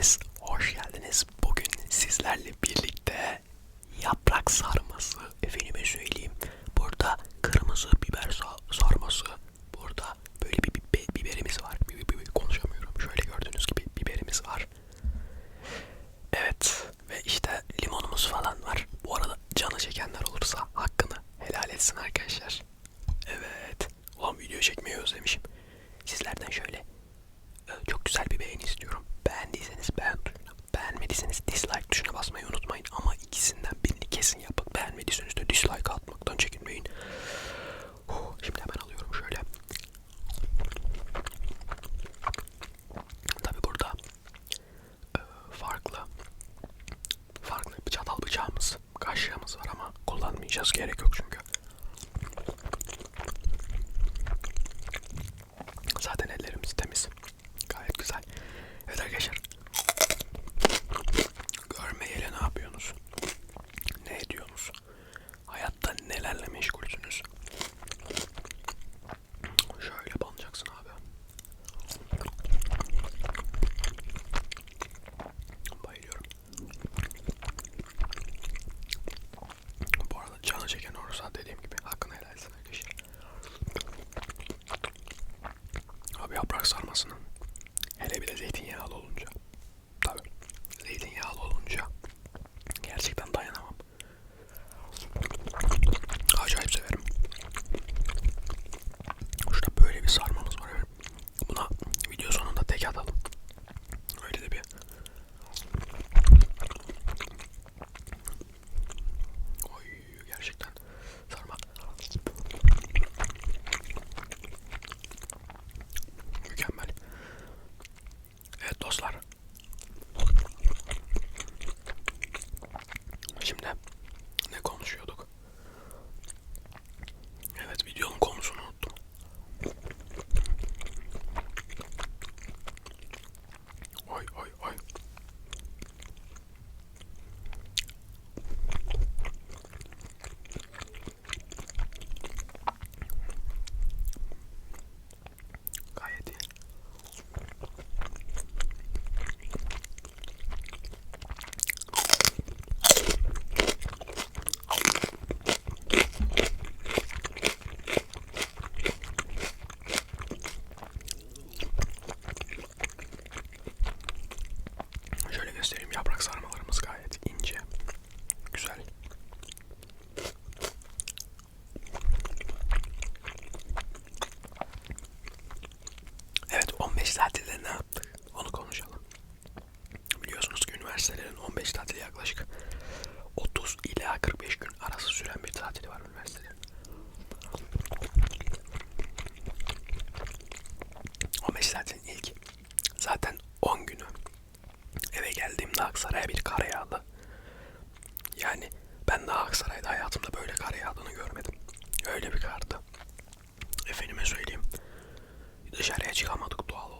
hepiniz hoş geldiniz. Bugün sizlerle birlikte yaprak sarması, efendime söyleyeyim. Burada kırmızı biber sarması, burada böyle bir biberimiz var. Konuşamıyorum. Şöyle gördüğünüz gibi biberimiz var. Dışarıya çıkamadık doğal olarak.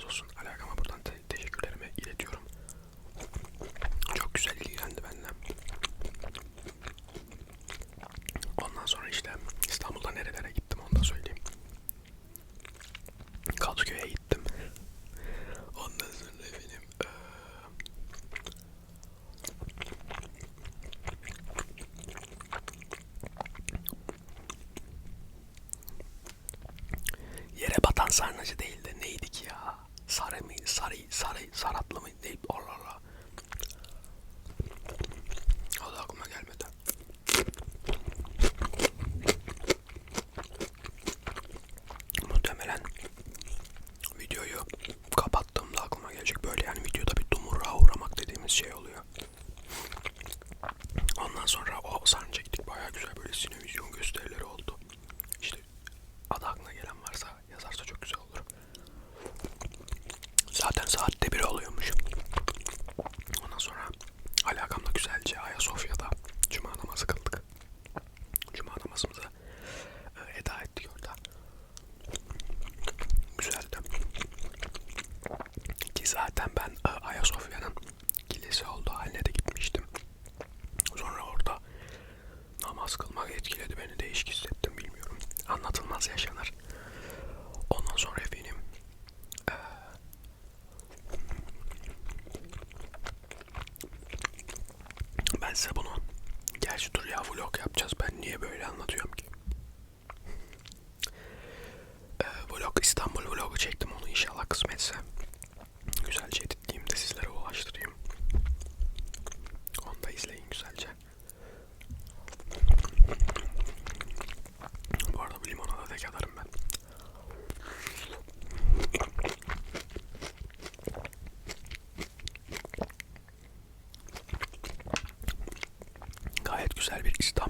razı olsun. Alakama buradan te teşekkürlerimi iletiyorum. Çok güzel ilgilendi benden. Ondan sonra işte İstanbul'da nerelere gittim ben bunu. Gerçi dur ya vlog yapacağız. Ben niye böyle anlatıyorum ki? Ee, vlog İstanbul vlogu çektim onu inşallah kısmetse. güzel bir İstanbul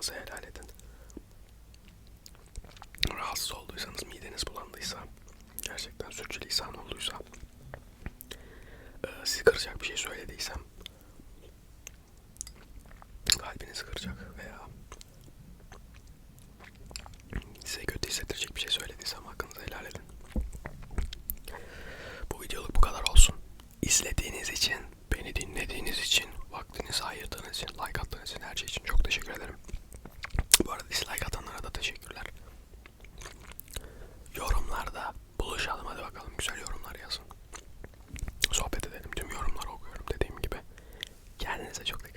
hakkınızı helal edin. Rahatsız olduysanız, mideniz bulandıysa, gerçekten sürçülisan olduysa, e, sizi kıracak bir şey söylediysem, kalbinizi kıracak veya size kötü hissettirecek bir şey söylediysem hakkınızı helal edin. Bu videoluk bu kadar olsun. İzlediğiniz için, beni dinlediğiniz için, vaktinizi ayırdığınız için, like attığınız için her şey için çok teşekkür ederim. Bu arada dislike atanlara da teşekkürler. Yorumlarda buluşalım hadi bakalım güzel yorumlar yazın. Sohbet edelim. Tüm yorumları okuyorum dediğim gibi. Kendinize çok teşekkür